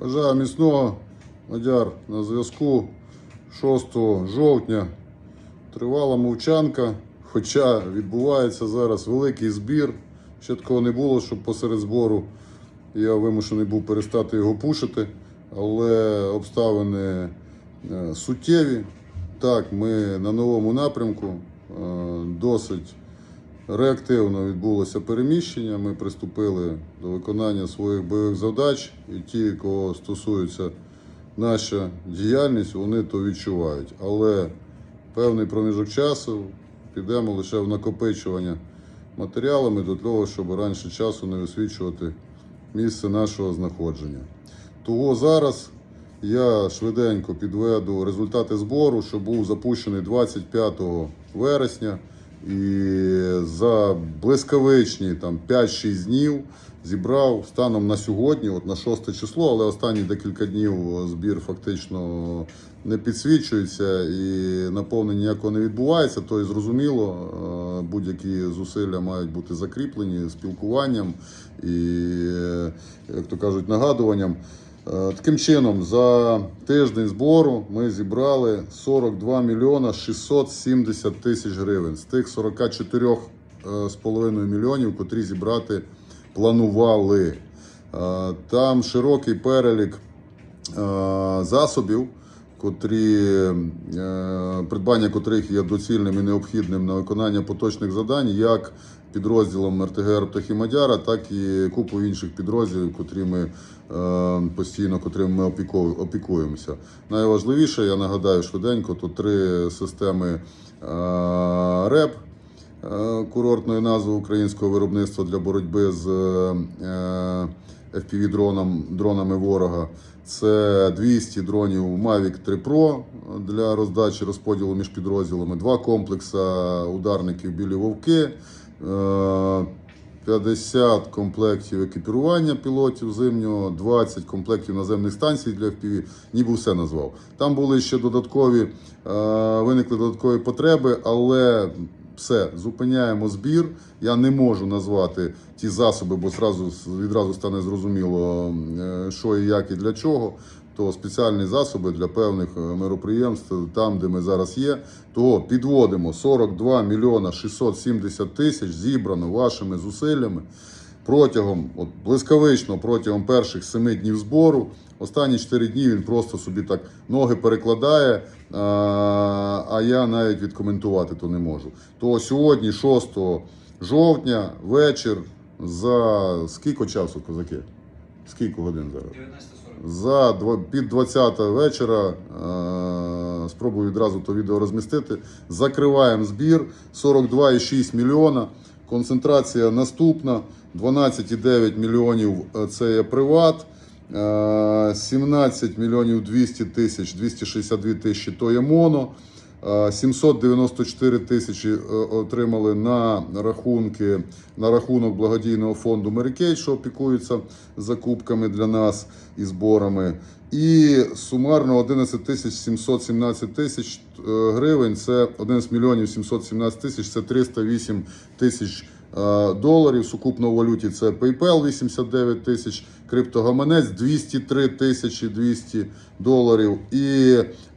Бажаю міцного Мадяр на зв'язку 6 жовтня. Тривала мовчанка, хоча відбувається зараз великий збір. Ще такого не було, щоб посеред збору я вимушений був перестати його пушити, але обставини е, суттєві. Так, ми на новому напрямку е, досить реактивно відбулося переміщення. Ми приступили до виконання своїх бойових завдач, і ті, кого стосується наша діяльність, вони то відчувають. Але певний проміжок часу підемо лише в накопичування матеріалами до того, щоб раніше часу не висвічувати місце нашого знаходження. Того зараз я швиденько підведу результати збору, що був запущений 25 вересня. І за блискавичні там 5-6 днів зібрав станом на сьогодні, от на 6 число, але останні декілька днів збір фактично не підсвічується і наповнення ніякого не відбувається. То і зрозуміло, е, будь-які зусилля мають бути закріплені спілкуванням і, як то кажуть, нагадуванням. Е, Таким чином, за тиждень збору ми зібрали 42 мільйона 670 тисяч гривень з тих 44,5 мільйонів, котрі зібрати планували. Е, Там широкий перелік е, засобів, котрі, е, придбання котрих є доцільним і необхідним на виконання поточних завдань, як підрозділом РТГР Птахімадяра, так і купу інших підрозділів, котрі ми е, постійно котрими ми опікуємося. Найважливіше, я нагадаю швиденько, то три системи е, РЕП е, курортної назви українського виробництва для боротьби з fpv дроном дронами ворога. Це 200 дронів Mavic 3 Pro для роздачі розподілу між підрозділами, два комплекси ударників білі вовки, 50 комплектів екіпірування пілотів зимнього, 20 комплектів наземних станцій для FPV, ніби все назвав. Там були ще додаткові, е, виникли додаткові потреби, але все, зупиняємо збір. Я не можу назвати ті засоби, бо зразу, відразу стане зрозуміло, е, що і як і для чого. То спеціальні засоби для певних е, мероприємств, там, де ми зараз є, то підводимо 42 мільйона 670 тисяч зібрано вашими зусиллями протягом от, блискавично протягом перших семи днів збору. Останні 4 дні він просто собі так ноги перекладає, а, я навіть відкоментувати то не можу. То сьогодні, 6 жовтня, вечір, за скільки часу, козаки? Скільки годин зараз? 19.40. За під 20 вечора е, спробую відразу то відео розмістити. Закриваємо збір 42,6 мільйона. Концентрація наступна: 12,9 мільйонів е, це є приват. е, 17 мільйонів 200 тисяч, 262 тисячі то є моно. Е, 794 тисячі е, отримали на рахунки на рахунок благодійного фонду Мерикей, що опікується закупками для нас і зборами. І сумарно 11 тисяч 717 тисяч е, гривень. Це 11 мільйонів 717 тисяч. Це 308 тисяч е, доларів. Сукупно у валюті це PayPal 89 тисяч, криптогаманець 203 тисячі 200 доларів і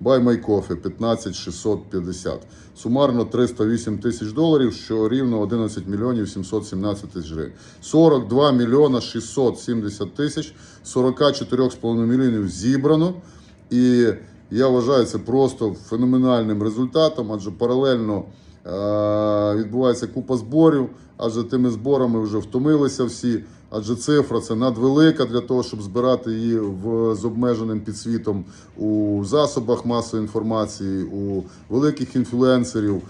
Buy My Coffee 15 650. Сумарно 308 тисяч доларів, що рівно 11 мільйонів 717 тисяч гривень. 42 мільйона 670 тисяч, 44,5 мільйонів зібрано. І я вважаю це просто феноменальним результатом, адже паралельно е, відбувається купа зборів, адже тими зборами вже втомилися всі. Адже цифра це надвелика для того, щоб збирати її в з обмеженим підсвітом у засобах масової інформації, у великих інфлюенсерів, е,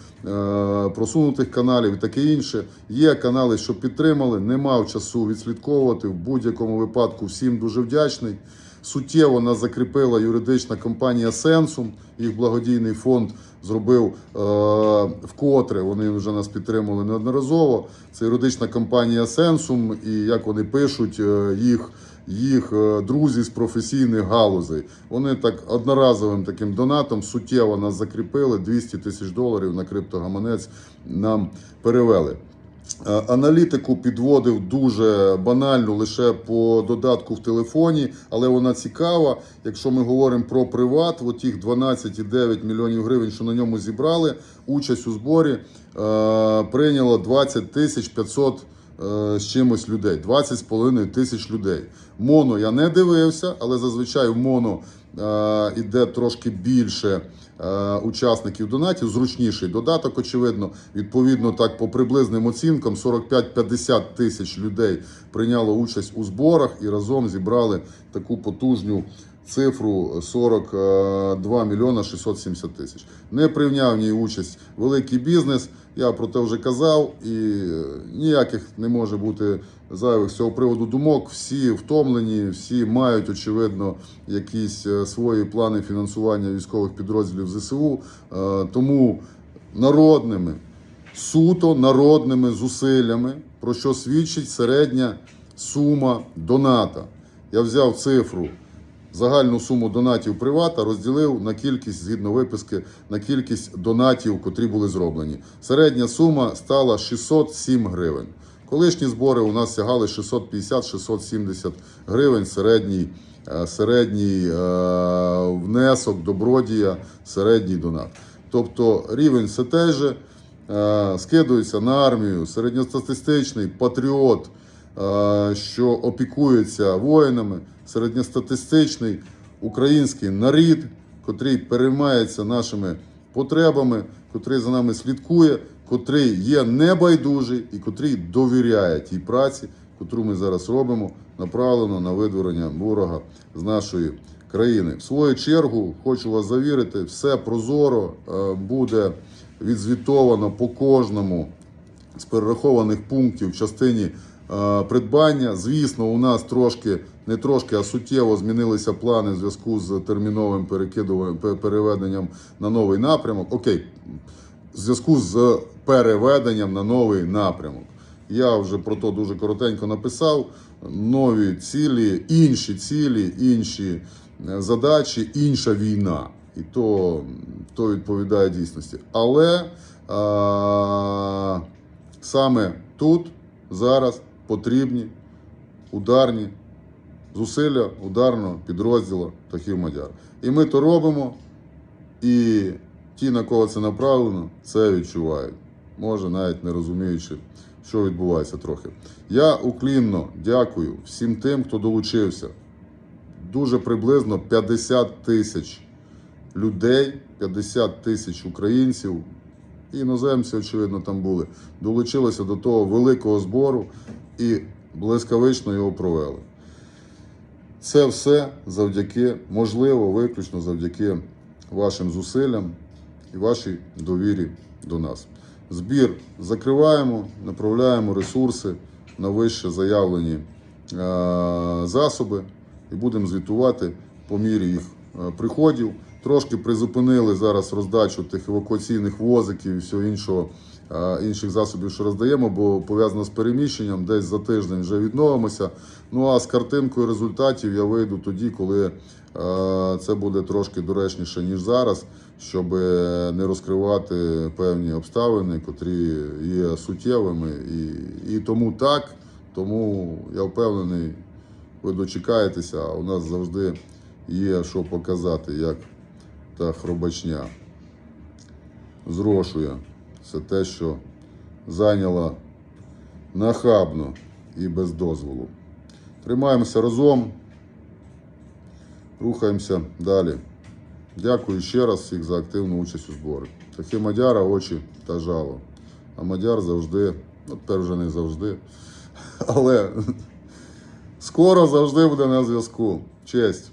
просунутих каналів і таке інше. Є канали, що підтримали. Не мав часу відслідковувати в будь-якому випадку. Всім дуже вдячний. Суттєво нас закріпила юридична компанія Сенсум. Їх благодійний фонд зробив е, вкотре. Вони вже нас підтримували неодноразово. Це юридична компанія Сенсум, і як вони пишуть, е, їх. Їх е, друзі з професійних галузей. Вони так одноразовим таким донатом суттєво нас закріпили. 200 тисяч доларів на криптогаманець нам перевели. Е, Аналітику підводив дуже банально лише по додатку в телефоні, але вона цікава. Якщо ми говоримо про приват, от тих 12,9 мільйонів гривень, що на ньому зібрали, участь у зборі е, прийняло 20 тисяч 500 е, з чимось людей, 20,5 тисяч людей. Моно я не дивився, але зазвичай в моно іде трошки більше е, учасників донатів, зручніший додаток, очевидно. Відповідно, так по приблизним оцінкам 45-50 тисяч людей прийняло участь у зборах і разом зібрали таку потужну цифру 42 мільйона 670 тисяч. Не прийняв в ній участь великий бізнес. Я про те вже казав, і е, ніяких не може бути зайвих з цього приводу думок. Всі втомлені, всі мають очевидно якісь е, свої плани фінансування військових підрозділів ЗСУ. Е, Тому народними, суто народними зусиллями, про що свідчить середня сума доната. Я взяв цифру загальну суму донатів привата розділив на кількість згідно виписки на кількість донатів, котрі були зроблені. Середня сума стала 607 гривень. Колишні збори у нас сягали 650-670 гривень. Середній, е, середній е, внесок добродія, середній донат. Тобто рівень все той же, е, скидується на армію, середньостатистичний патріот, що опікується воїнами, середньостатистичний український нарід, котрий переймається нашими потребами, котрий за нами слідкує, котрий є небайдужий і котрий довіряє тій праці, котру ми зараз робимо, направлено на видворення ворога з нашої країни. В свою чергу хочу вас завірити, все прозоро е, буде відзвітовано по кожному з перерахованих пунктів в частині е, придбання. Звісно, у нас трошки, не трошки, а суттєво змінилися плани в зв'язку з терміновим переведенням на новий напрямок. Окей, в зв'язку з переведенням на новий напрямок. Я вже про то дуже коротенько написав. Нові цілі, інші цілі, інші е, задачі, інша війна. І то, то відповідає дійсності. Але а, саме тут зараз потрібні ударні зусилля ударного підрозділу Тахів Мадяр. І ми то робимо, і ті, на кого це направлено, це відчувають. Може, навіть не розуміючи, що відбувається трохи. Я уклінно дякую всім тим, хто долучився. Дуже приблизно 50 тисяч людей, 50 тисяч українців, і іноземці, очевидно, там були, долучилися до того великого збору і блискавично його провели. Це все завдяки, можливо, виключно завдяки вашим зусиллям і вашій довірі до нас. Збір закриваємо, направляємо ресурси на вище заявлені е, засоби і будемо звітувати по мірі їх е, приходів. Трошки призупинили зараз роздачу тих евакуаційних возиків і всього іншого, е, інших засобів, що роздаємо, бо пов'язано з переміщенням, десь за тиждень вже відновимося. Ну а з картинкою результатів я вийду тоді, коли е, це буде трошки доречніше, ніж зараз, щоб не розкривати певні обставини, котрі є суттєвими. І, і тому так, тому я впевнений, ви дочекаєтеся, у нас завжди є що показати, як та хробачня зрошує все те, що зайняла нахабно і без дозволу. Тримаємося разом, рухаємося далі. Дякую ще раз всіх за активну участь у зборі. Такі Мадяра очі та жало. А Мадяр завжди, ну тепер вже не завжди, але скоро завжди буде на зв'язку. Честь.